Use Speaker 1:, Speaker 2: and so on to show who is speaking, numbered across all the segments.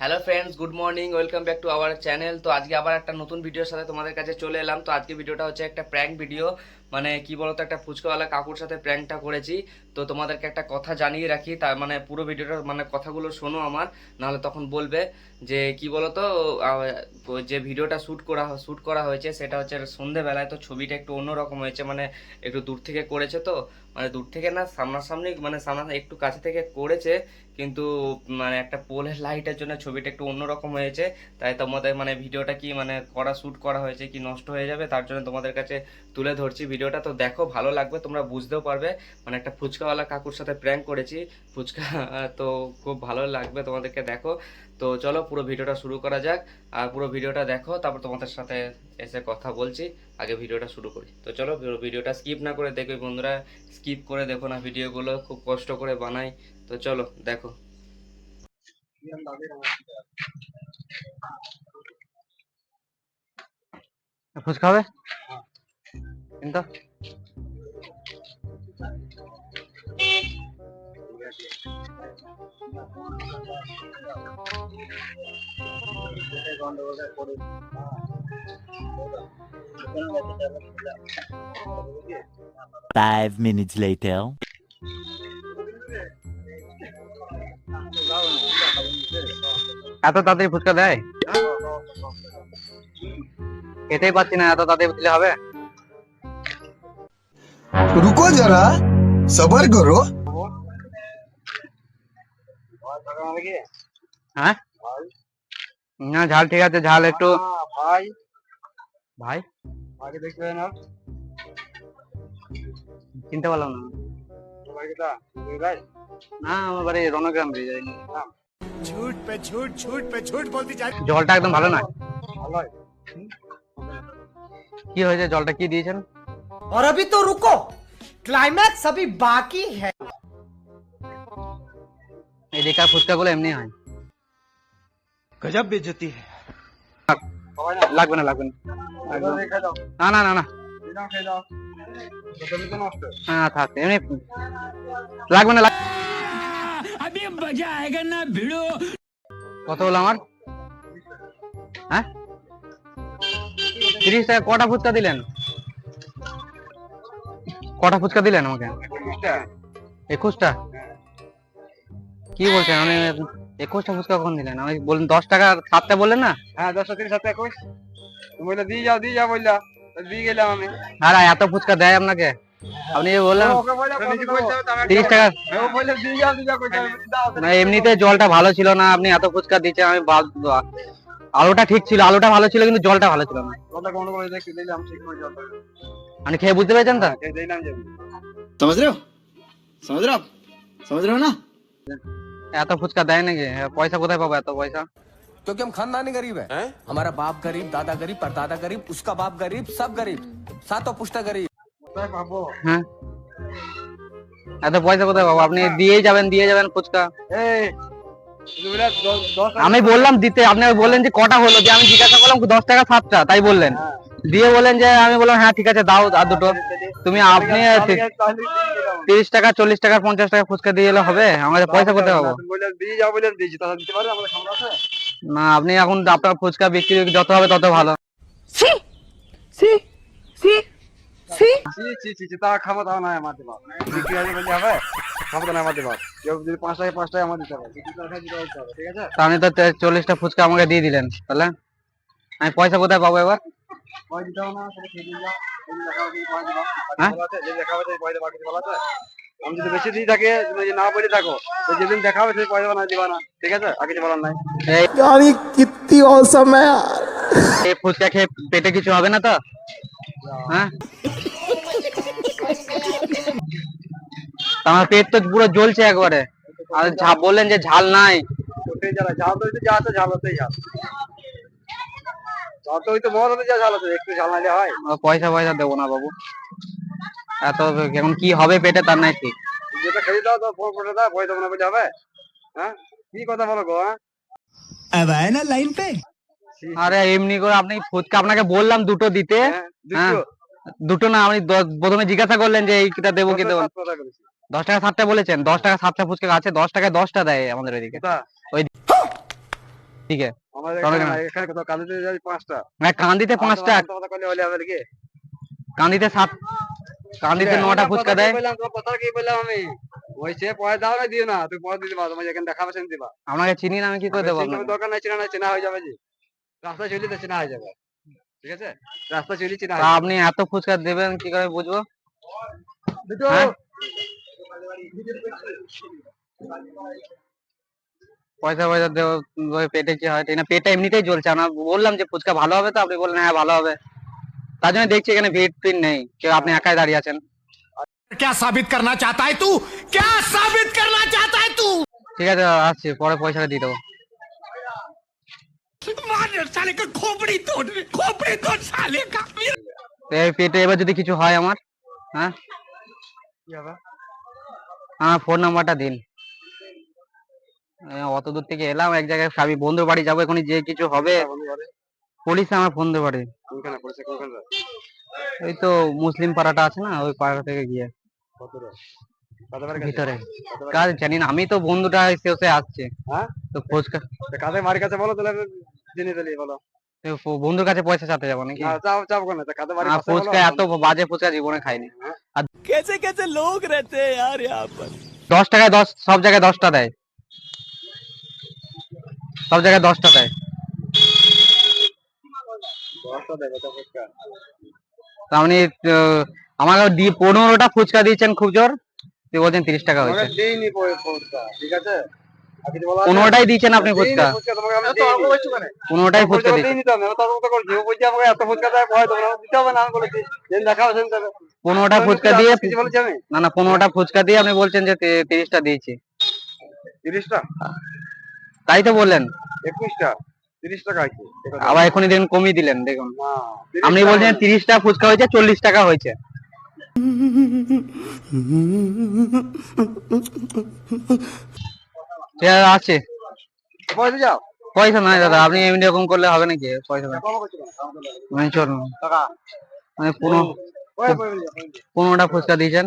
Speaker 1: Hello friends good morning welcome back to our channel তো আজকে আবার একটা নতুন ভিডিওর সাথে তোমাদের কাছে চলে এলাম। তো আজকে ভিডিওটা হচ্ছে একটা প্র্যাঙ্ক ভিডিও মানে কি বলতো, একটা ফুচকাওয়ালা কাকুর সাথে প্র্যাঙ্কটা করেছি। তো তোমাদেরকে একটা কথা জানিয়ে রাখি তার মানে পুরো ভিডিওটা মানে কথাগুলো শোনো আমার, নাহলে তখন বলবে যে কি বলতো যে ভিডিওটা শ্যুট করা শ্যুট করা হয়েছে, সেটা হচ্ছে সন্ধেবেলায়, তো ছবিটা একটু অন্যরকম হয়েছে মানে একটু দূর থেকে করেছে তো মানে দূর থেকে না, সামনাসামনি মানে সামনা, একটু কাছে থেকে করেছে, কিন্তু মানে একটা পোলের লাইটের জন্য ছবিটা একটু অন্যরকম হয়েছে, তাই তোমাদের মানে ভিডিওটা কি মানে করা শ্যুট করা হয়েছে কি নষ্ট হয়ে যাবে, তার জন্য তোমাদের কাছে তুলে ধরছি ভিডিওটা তো দেখো ভালো লাগবে তোমরা বুঝতেও পারবে। মানে একটা ফুচকাওয়ালা কাকুর সাথে প্র্যাঙ্ক করেছি। ফুচকা তো খুব ভালো লাগবে তোমাদেরকে দেখো। তো চলো পুরো ভিডিওটা শুরু করা যাক। আর পুরো ভিডিওটা দেখো তারপর তোমাদের সাথে এসে কথা বলছি। আগে ভিডিওটা শুরু করি। তো চলো ভিডিওটা স্কিপ না করে দেখো বন্ধুরা। স্কিপ করে দেখো না ভিডিওগুলো খুব কষ্ট করে বানাই। তো চলো দেখো।
Speaker 2: ফুচকা হবে? কিন্তু
Speaker 3: Five minutes later.
Speaker 2: এত তাড়াতাড়ি ফুচকা দেয়? খেতেই পাচ্ছি না এত তাড়াতাড়ি দিলে হবে?
Speaker 4: रुको जरा सबर करो
Speaker 2: হ্যাঁ না ঝাল ঠিক আছে ঝাল একটু
Speaker 5: ভাই
Speaker 2: ভাই
Speaker 5: আগে দেখতে না
Speaker 2: চিনতে পারলাম না
Speaker 5: ভাইটা ভাই
Speaker 2: না আমার বাড়ি রণগ্রাম দিয়ে যাই
Speaker 4: झूठ पे झूठ झूठ पे झूठ बोलती जा
Speaker 2: জলটা একদম ভালো নয়
Speaker 5: ভালো
Speaker 2: কি হয়েছে জলটা কি দিয়েছেন
Speaker 6: और अभी तो रुको क्लाइमैक्स अभी बाकी है
Speaker 2: এদিকার ফুচকাগুলো এমনি হয়
Speaker 4: गजब बेइज्जती है
Speaker 2: লাগবে না লাগবে না একদম।
Speaker 5: খেয়ে দাও
Speaker 2: না না না না
Speaker 5: খেয়ে দাও খেয়ে দাও তুমি তো নষ্ট
Speaker 2: হ্যাঁ থাক এমনি লাগবে না লাগ- কত হলো আমার হ্যাঁ তিরিশ টাকা কটা ফুচকা দিলেন কটা ফুচকা দিলেন আমাকে? একুশটা। কি বলছেন? মানে একুশটা ফুচকা কখন দিলেন? আমি বললেন দশ টাকা সাতটা বললেন না?
Speaker 5: হ্যাঁ দশটা তিরিশ সাথে একুশ। তুমি বললে দিয়ে যাও দিয়ে যাও বললা। দিয়ে গেলাম আমি।
Speaker 2: আর এত ফুচকা দেয় আপনাকে? আপনি বললেন? তিরিশ টাকা না এমনিতে জলটা ভালো ছিল না আপনি এত ফুচকা দিচ্ছেন আমি বাদ- আলুটা ঠিক ছিল আলুটা ভালো ছিল কিন্তু জলটা ভালো ছিল না।
Speaker 5: কত কোন করে দেখে দিলাম ঠিক করে যাও
Speaker 2: আপনি খেয়ে বুঝতে পেরেছেন তো
Speaker 5: খেয়ে দিলাম যে
Speaker 7: समझ रहे हो समझ रहे हो आप समझ रहे हो ना
Speaker 2: এত ফুচকা দেয় নাকি পয়সা কোথায় পাবো এত পয়সা
Speaker 8: क्योंकि हम खानदानी गरीब है हमारा बाप गरीब दादा गरीब परदादा गरीब उसका बाप गरीब सब गरीब सातों पुश्ता गरीब
Speaker 5: কোথায় পাবো
Speaker 2: হ্যাঁ এত পয়সা কোথায় পাবো আপনি দিয়েই যাবেন দিয়ে যাবেন ফুচকা
Speaker 5: এই তুমি বলে দশ দশ
Speaker 2: আমি বললাম দিতে আপনি বললেন যে কটা হলো যে আমি জিজ্ঞাসা করলাম দশ টাকা সাতটা তাই বললেন দিয়ে বললেন যে আমি বললাম হ্যাঁ ঠিক আছে দাও আর দুটো। তুমি আপনি তিরিশ টাকা চল্লিশ টাকা পঞ্চাশ টাকা ফুচকা দিয়ে এলে হবে। আমাদের পয়সা কোথায় পাবো?
Speaker 5: আমাদের
Speaker 2: না আপনি এখন আপনার ফুচকা বিক্রি যত হবে তত ভালো।
Speaker 5: তা খাব তাও নয় বিক্রি হবে হবে?
Speaker 2: আপনি তো চল্লিশটা ফুচকা আমাকে দিয়ে দিলেন তাহলে? আমি পয়সা কোথায় পাবো এবার? হ্যাঁ?
Speaker 5: আমি যদি বেশি দিয়ে থাকে তুমি যদি না বলে থাকো যেদিন দেখা হবে সেই পয়সা না দিবা না। ঠিক আছে? আর কিছু বলার নাই।
Speaker 4: গাড়ি কিত্তি
Speaker 2: অসম ফুচকা খেয়ে পেটে কিছু হবে না তো? হ্যাঁ? আমার পেট তো পুরো জ্বলছে একবারে। আর বললেন যে ঝাল নাই।
Speaker 5: ঝাল তো যা তো ঝাল হতেই ঝাল
Speaker 2: পয়সা পয়সা দেবো না বাবু। এত এখন কি হবে পেটে তার নাই ঠিক।
Speaker 5: কথা
Speaker 2: আরে এমনি করে আপনি ফুচকা আপনাকে বললাম দুটো দিতে
Speaker 5: হ্যাঁ? দুটো।
Speaker 2: না আপনি প্রথমে জিজ্ঞাসা করলেন যে এইটা দেবো কি দেবো দশ টাকা সাতটা বলেছেন দশ টাকা সাতটা ফুচকা আছে দশ টাকায় দশটা দেয় আমাদের ওইদিকে।
Speaker 5: ওই
Speaker 2: দিকে।
Speaker 5: আমাদের এখানে
Speaker 2: কেন?
Speaker 5: না, এখানে কোথাও কাঁদিতে যাই পাঁচটা।
Speaker 2: কান্দিতে পাঁচটা।
Speaker 5: আলাদা আলাদা হলে হবে
Speaker 2: কান্দিতে সাত কান্দিতে নটা ফুচকা দেয়।
Speaker 5: বললাম, তোমার কথা কি বললাম আমি? ওই সে পয়সা দাও না দিও না। তুই পয়সা দিতে পারো তোমার যেখানে দেখাবে সেখানে দিবা।
Speaker 2: আপনাকে চিনি না আমি কি করে দেবো
Speaker 5: বেশি দরকার নাই চেনা চেনা হয়ে যাবে চলি তো চেনা হয়ে যাবে। ঠিক আছে? রাস্তায় চলি চেনা
Speaker 2: আপনি এত ফুচকা দেবেন কি করে বুঝব?
Speaker 5: দুটো?
Speaker 2: পয়সা পয়সা দেবো ওই পেটে কি হয় ঠিক না পেটটা এমনিতেই জ্বলছে আমরা বললাম যে ফুচকা ভালো হবে তো আপনি বললেন হ্যাঁ ভালো হবে তার জন্য দেখছি এখানে ভিড় টিড় নেই কেউ আপনি একাই দাঁড়িয়ে আছেন
Speaker 4: क्या साबित करना चाहता है तू क्या साबित करना चाहता है तू
Speaker 2: ঠিক আছে আসছি পরে পয়সাটা দিয়ে দেবো
Speaker 4: मार साले का खोपड़ी तोड़ खोपड़ी तोड़ साले का
Speaker 2: তো এই পেটে এবার যদি কিছু হয় আমার হ্যাঁ
Speaker 5: কি হবে
Speaker 2: আমার ফোন নাম্বারটা দিন এই অত দূর থেকে এলাম এক জায়গায় আমি বন্ধুর বাড়ি যাবো এখন যে কিছু হবে
Speaker 5: বন্ধু ঘরে
Speaker 2: পুলিশ আমার ফোন দেবে বাড়ি
Speaker 5: কোনখানে পড়েছে কোনখানে
Speaker 2: ওই তো মুসলিম পাড়াটা আছে না ওই পাড়া থেকে গিয়ে
Speaker 5: কত রে কত বার কাছে
Speaker 2: ভিতরে কাজ জানি না আমি তো বন্ধুটা এসে এসে আসছে
Speaker 5: হ্যাঁ
Speaker 2: তো ফুচকা
Speaker 5: কাদের বাড়ির কাছে বলো তাহলে আমি জেনে দিলি বলো
Speaker 2: তো ফো- বন্ধুর কাছে পয়সা চাতে যাবো নাকি
Speaker 5: না চাপ চাপ কোন কাদের বাড়ির
Speaker 2: আর
Speaker 5: কাছে বলো
Speaker 2: ফুচকা এত বাজে ফুচকা জীবনে খাইনি
Speaker 7: कैसे कैसे लोग रहते हैं यार यहाँ पर
Speaker 2: দশ টাকায় দশ সব জায়গায় দশটা দেয় সব জায়গায় দশটা দেয়
Speaker 5: দশটা দেবে তা
Speaker 2: আপনি আমাকে দিয়ে পনেরোটা ফুচকা দিয়েছেন খুব জোর তুই বলছেন তিরিশ টাকা হয়েছে
Speaker 5: ঠিক আছে?
Speaker 2: পনেরোটাই দিয়েছেন আপনি ফুচকা। পনেরোটাই ফুচকা। পনেরোটা ফুচকা দিয়ে? না না পনেরোটা ফুচকা দিয়ে আপনি বলছেন যে তিরিশটা দিয়েছি
Speaker 5: 30 টা?
Speaker 2: তাই তো বললেন
Speaker 5: 21 টা? 30 টাকা।
Speaker 2: আবার এখনই দেখুন কমিয়ে দিলেন দেখুন আপনি বলছেন। তিরিশটা ফুচকা হয়েছে চল্লিশ টাকা হয়েছে আছে,
Speaker 5: পয়সা যাও।
Speaker 2: পয়সা নাই দাদা আপনি এমনি এরকম করলে হবে নাকি পয়সা নাই
Speaker 5: কম
Speaker 2: মানে। মানে পনেরো
Speaker 5: ওই।
Speaker 2: পনেরোটা ফুচকা দিয়েছেন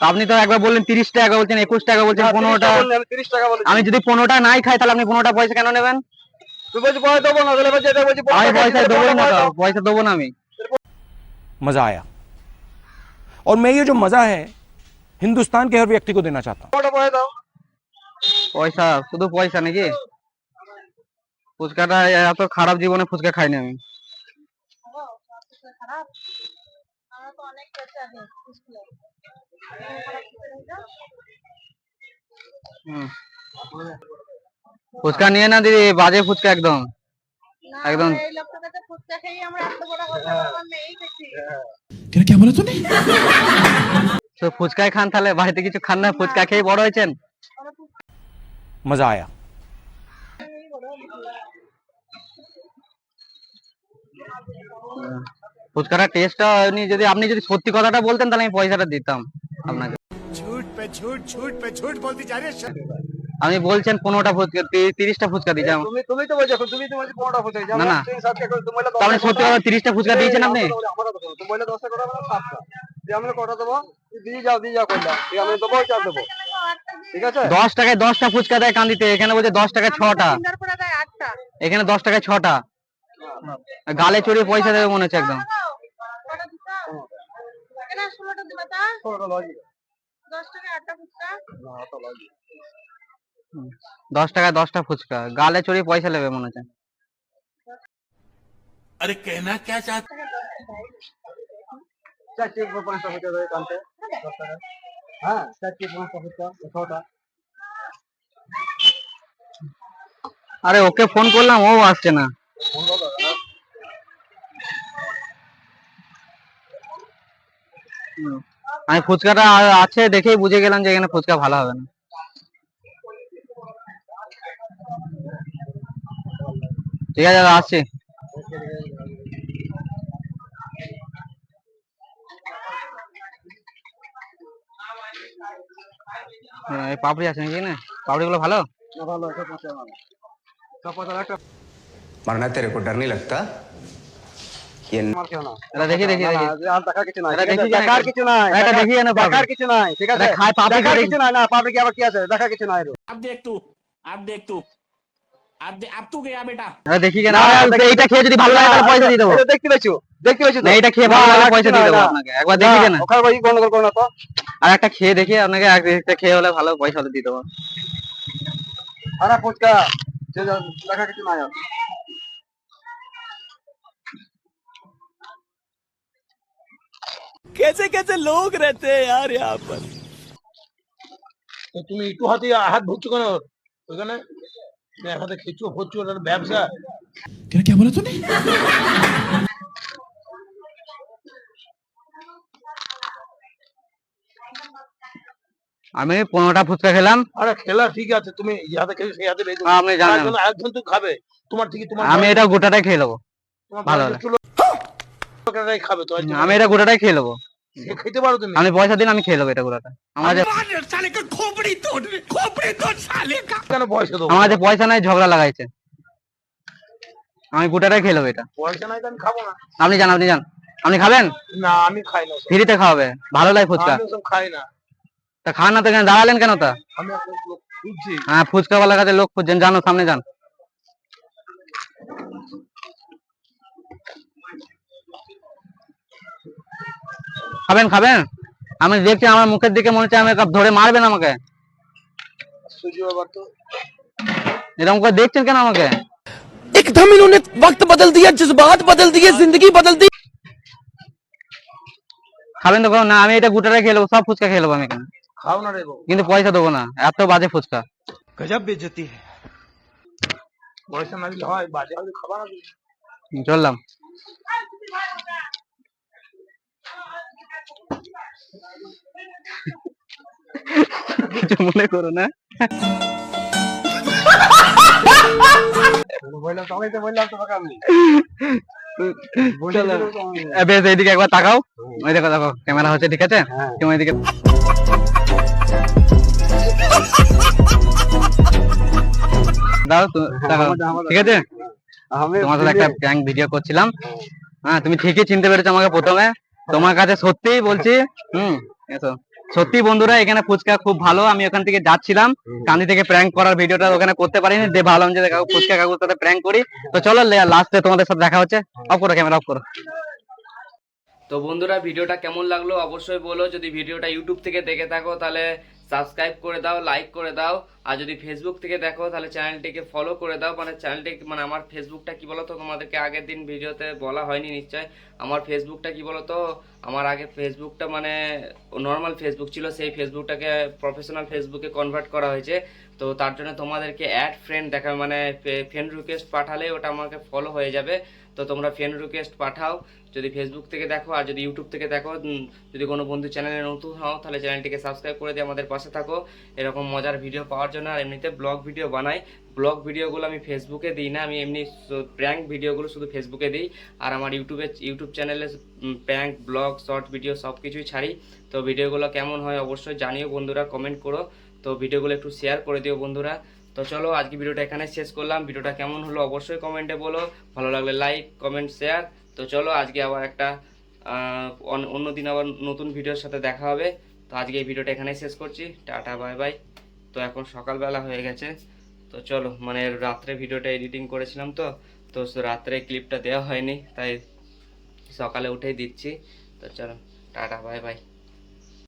Speaker 2: তো আপনি তো একবার বললেন তিরিশ টাকা বলছেন একুশ টাকা বলছেন
Speaker 5: না, 30
Speaker 2: পনেরোটা
Speaker 5: টা বললে আমি 30 টাকা বলেছি।
Speaker 2: আমি যদি পনেরোটা নাই খাই তাহলে আপনি পনেরোটা পয়সা কেন নেবেন
Speaker 5: তুই বলছিস পয়সা দেবো না, তাহলে বলছি এটা বলছি
Speaker 2: আমি
Speaker 5: 15
Speaker 2: পয়সা
Speaker 5: খাইতে
Speaker 2: দেবো
Speaker 5: হলে
Speaker 2: না
Speaker 5: 15
Speaker 2: তো
Speaker 5: দাও।
Speaker 2: পয়সা দেবো না আমি
Speaker 9: मजा आया और मैं ये जो मजा है हिंदुस्तान के हर व्यक्ति को देना चाहता हूँ
Speaker 5: 15 টা পয়সা দাও।
Speaker 2: পয়সা শুধু পয়সা নাকি ফুচকাটা এত খারাপ জীবনে ফুচকা খাইনি আমি ফুচকা নিয়ে না দিদি বাজে ফুচকা একদম। একদম।
Speaker 10: ফুচকা খেয়ে আমরা এত বড়
Speaker 2: তো ফুচকাই খান তাহলে বাড়িতে কিছু খান না ফুচকা খেয়ে বড় হয়েছেন?
Speaker 9: মজা আয়া। Yeah.
Speaker 2: ফুচকাটা টেস্টটা আপনি যদি আপনি যদি সত্যি কথাটা বলতেন তাহলে আমি পয়সাটা দিতাম আপনাকে। আমি বলছেন পনেরোটা ফুচকা তিরিশটা ফুচকা দিয়েছেন
Speaker 5: তুমি তো বলছো তুমি তো বলছো পনেরোটা ফুচকা
Speaker 2: না
Speaker 5: তাহলে
Speaker 2: সত্যি কথা তিরিশটা ফুচকা দিয়েছেন আপনি?
Speaker 5: আমরা দেবো? যাও যাও আমি চার দেবো। ঠিক আছে?
Speaker 2: দশ টাকায় দশটা ফুচকা দেয় কান্দিতে এখানে বলছে দশ টাকায় ছটা। এখানে দশ টাকায় ছটা। গালে চড়িয়ে পয়সা দেবে মনে হচ্ছে একদম।
Speaker 10: কেন ষোলোটা দিবা তা
Speaker 5: ষোলোটা লজি।
Speaker 10: দশ টাকা আটটা ফুচকা
Speaker 5: না, অত লজি।
Speaker 2: দশ টাকায় দশটা ফুচকা গালে চড়িয়ে পয়সা নেবে মনে হচ্ছে
Speaker 5: পাঁচটা ফুচকা দেবে কানতে, দশ টাকা। হ্যাঁ, পাঁচটা ফুচকা, ছটা।
Speaker 2: আরে ওকে ফোন করলাম ও আসছে না আমি ফুচকাটা আ- আছে দেখেই বুঝে গেলাম যে এখানে ফুচকা ভালো হবে না ঠিক আছে দাদা আসছি হ্যাঁ, এই পাপড়ি আছে নাকি না পাপড়ি গুলো ভালো
Speaker 5: না ভালো সব পচা মাল সব পচা একটা
Speaker 8: मरना तेरे को डर नहीं लगता ये
Speaker 5: মাল খেও না
Speaker 2: এটা দেখি একটা খেয়ে দেখি আপনাকে খেয়ে হলে ভালো পয়সা দিয়ে দেবো।
Speaker 5: আরে ফুচকা দেখা কিছু নাই
Speaker 8: कैसे कैसे लोग रहते हैं यार यहाँ पर
Speaker 9: তো তুমি একটু হাতে হাত ভরছো কেন ওখানে এক হাতে খেচো ভরছো ওটার ব্যবসা
Speaker 2: আমি পনেরোটা ফুচকা খেলাম
Speaker 9: আরে খেলা ঠিক আছে তুমি এই হাতে খেলে সেই হাতে বেঁধে
Speaker 2: আপনি জানেন
Speaker 9: একজন একজন তো খাবে তোমার ঠিকই তোমার
Speaker 2: আমি এটা গোটাটাই খেয়ে নেবো
Speaker 9: তোমার
Speaker 2: ভালো
Speaker 9: বাড়িতে চলো লোকেরাই খাবে তো
Speaker 2: আমি এটা গোটাটাই খেয়ে নেবো
Speaker 9: সে
Speaker 2: আমি পয়সা দিন আমি খেয়ে নেব এটা
Speaker 9: পয়সা দেবো?
Speaker 2: নাই ঝগড়া লাগাইছে। আমি গোটাটাই এটা।
Speaker 9: পয়সা নাই আমি খাব না।
Speaker 2: আপনি জান আপনি যান। আপনি খাবেন?
Speaker 9: না আমি খাই না।
Speaker 2: ফ্রিতে খাওয়াবে। ভালো লাগে ফুচকা।
Speaker 9: খাই না।
Speaker 2: তা খান না তো দাঁড়ালেন কেন তা? হ্যাঁ ফুচকা ওয়ালা কাছে লোক খুঁজছেন। জানো সামনে যান। খাবেন খাবেন আমি দেখছি আমার মুখের দিকে মনে হচ্ছে আমি কাপ ধরে মারবেন আমাকে
Speaker 9: সুজি বাবা তো
Speaker 2: এরকম করে দেখছেন কেন আমাকে
Speaker 8: एकदम इन्होंने वक्त बदल दिया जज्बात बदल दिए जिंदगी बदल दी
Speaker 2: খাবেন তো কোনো? না আমি এটা গোটাটাই খেয়ে নেবো সব ফুচকা খেয়ে নেবো আমি এখানে
Speaker 9: খাও না রে বাবু
Speaker 2: কিন্তু পয়সা দেবো না এত বাজে ফুচকা
Speaker 9: গজব বেজতি পয়সা না দিলে হয় বাজে হলে খাবার না তুমি।
Speaker 2: চললাম কিছু মনে করো না।
Speaker 5: আমি তো বললাম তোমাকে আমি।
Speaker 2: চলো। এ, বেশ এইদিকে একবার তাকাও। ওই দেখো দেখো ক্যামেরা হচ্ছে ঠিক আছে? তুমি এদিকে দাও। ঠিক আছে? তোমার সাথে একটা প্র্যাঙ্ক ভিডিও করছিলাম। হ্যাঁ তুমি ঠিকই চিনতে পেরেছ আমাকে প্রথমে। তোমার কাছে সত্যিই বলছি হুম এসো। সত্যি বন্ধুরা এখানে ফুচকা খুব ভালো আমি ওখান থেকে যাচ্ছিলাম। কান্দি থেকে প্র্যাঙ্ক করার ভিডিওটা ওখানে করতে পারিনি দিয়ে ভাবলাম যে কাকু ফুচকা কাকুর সাথে প্র্যাঙ্ক করি। তো চলো লাস্টে তোমাদের সাথে দেখা হচ্ছে। অফ করো ক্যামেরা অফ করো।
Speaker 1: তো বন্ধুরা ভিডিওটা কেমন লাগল অবশ্যই বলো। যদি ভিডিওটা ইউটিউব থেকে দেখে থাকো তাহলে সাবস্ক্রাইব করে দাও লাইক করে দাও। আর যদি ফেসবুক থেকে দেখো, তাহলে চ্যানেলটিকে ফলো করে দাও। মানে চ্যানেলটি মানে আমার ফেসবুকটা কি বলো তো তোমাদেরকে আগের দিন ভিডিওতে বলা হয়নি নিশ্চয়। আমার ফেসবুকটা কি বলো তো আমার আগে ফেসবুকটা মানে নর্মাল ফেসবুক ছিল, সেই ফেসবুকটাকে প্রফেশনাল ফেসবুকে কনভার্ট করা হয়েছে। তো তার জন্য তোমাদেরকে অ্যাড ফ্রেন্ড দেখা মানে ফ্রেন্ড রিকোয়েস্ট পাঠালে ওটা আমাকে ফলো হয়ে যাবে। তো তোমরা ফ্রেন্ড রিকোয়েস্ট পাঠাও। যদি ফেসবুক থেকে দেখো, আর যদি ইউটিউব থেকে দেখো যদি কোনো বন্ধু চ্যানেলে নতুন হও, তাহলে চ্যানেলটিকে সাবস্ক্রাইব করে দিয়ে আমাদের পাশে থাকো। এরকম মজার ভিডিও পাওয়ার জন্য আর এমনিতে ব্লগ ভিডিও বানাই। ব্লগ ভিডিওগুলো আমি ফেসবুকে দিই না, আমি এমনি প্র্যাঙ্ক ভিডিওগুলো শুধু ফেসবুকে দিই। আর আমার ইউটিউবে ইউটিউব চ্যানেলে প্র্যাঙ্ক ব্লগ শর্ট ভিডিও সব কিছুই ছাড়ি। তো ভিডিওগুলো কেমন হয় অবশ্যই জানিও বন্ধুরা কমেন্ট করো। তো ভিডিওগুলো একটু শেয়ার করে দিও বন্ধুরা। তো চলো আজকে ভিডিওটা এখানে শেষ করলাম। ভিডিওটা কেমন হলো অবশ্যই কমেন্টে বলো। ভালো লাগলে লাইক কমেন্ট শেয়ার তো চলো আজকে আবার একটা অন্য দিন আবার নতুন ভিডিওর সাথে দেখা হবে। তো আজকে এই ভিডিওটা এখানেই শেষ করছি। টাটা বাই বাই তো এখন সকালবেলা হয়ে গেছে। তো চলো মানে রাত্রে ভিডিওটা এডিটিং করেছিলাম তো তো রাত্রে ক্লিপটা দেওয়া হয়নি, তাই সকালে উঠেই দিচ্ছি। তো চলো, টাটা বাই বাই